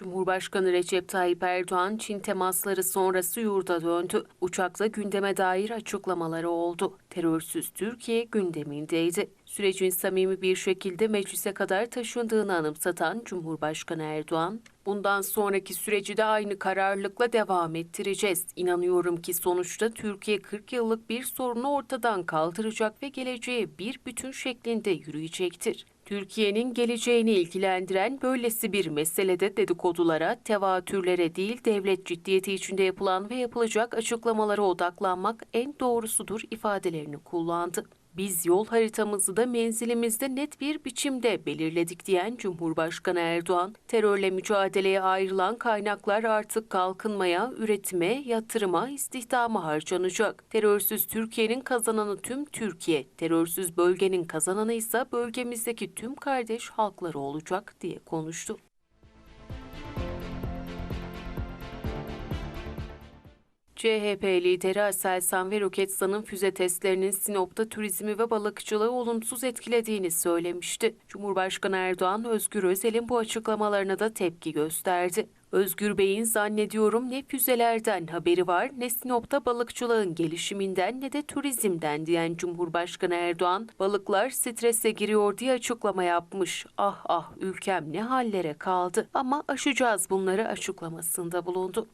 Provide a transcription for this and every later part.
Cumhurbaşkanı Recep Tayyip Erdoğan Çin temasları sonrası yurda döndü. Uçakla gündeme dair açıklamaları oldu. Terörsüz Türkiye gündemindeydi. Sürecin samimi bir şekilde meclise kadar taşındığını anımsatan Cumhurbaşkanı Erdoğan, bundan sonraki süreci de aynı kararlılıkla devam ettireceğiz. İnanıyorum ki sonuçta Türkiye 40 yıllık bir sorunu ortadan kaldıracak ve geleceğe bir bütün şeklinde yürüyecektir. Türkiye'nin geleceğini ilgilendiren böylesi bir meselede dedikodulara, tevatürlere değil devlet ciddiyeti içinde yapılan ve yapılacak açıklamalara odaklanmak en doğrusudur ifadelerini kullandı. Biz yol haritamızı da menzilimizde net bir biçimde belirledik diyen Cumhurbaşkanı Erdoğan, terörle mücadeleye ayrılan kaynaklar artık kalkınmaya, üretime, yatırıma, istihdama harcanacak. Terörsüz Türkiye'nin kazananı tüm Türkiye, terörsüz bölgenin kazananı ise bölgemizdeki tüm kardeş halkları olacak diye konuştu. CHP lideri Aselsan ve Roketsan'ın füze testlerinin Sinop'ta turizmi ve balıkçılığı olumsuz etkilediğini söylemişti. Cumhurbaşkanı Erdoğan, Özgür Özel'in bu açıklamalarına da tepki gösterdi. Özgür Bey'in zannediyorum ne füzelerden haberi var ne Sinop'ta balıkçılığın gelişiminden ne de turizmden diyen Cumhurbaşkanı Erdoğan, balıklar strese giriyor diye açıklama yapmış. Ah ah ülkem ne hallere kaldı ama aşacağız bunları açıklamasında bulundu.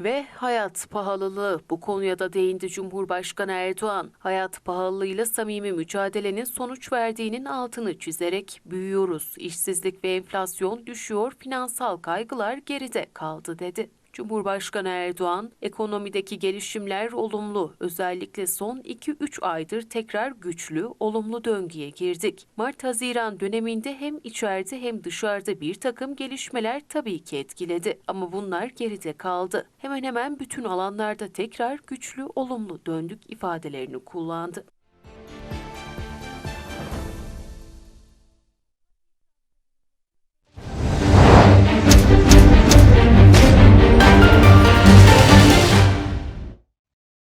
Ve hayat pahalılığı bu konuya da değindi Cumhurbaşkanı Erdoğan. Hayat pahalılığıyla samimi mücadelenin sonuç verdiğinin altını çizerek büyüyoruz. İşsizlik ve enflasyon düşüyor, finansal kaygılar geride kaldı dedi. Cumhurbaşkanı Erdoğan, ekonomideki gelişimler olumlu. Özellikle son 2-3 aydır tekrar güçlü, olumlu döngüye girdik. Mart-Haziran döneminde hem içeride hem dışarıda bir takım gelişmeler tabii ki etkiledi. Ama bunlar geride kaldı. Hemen hemen bütün alanlarda tekrar güçlü, olumlu döndük ifadelerini kullandı.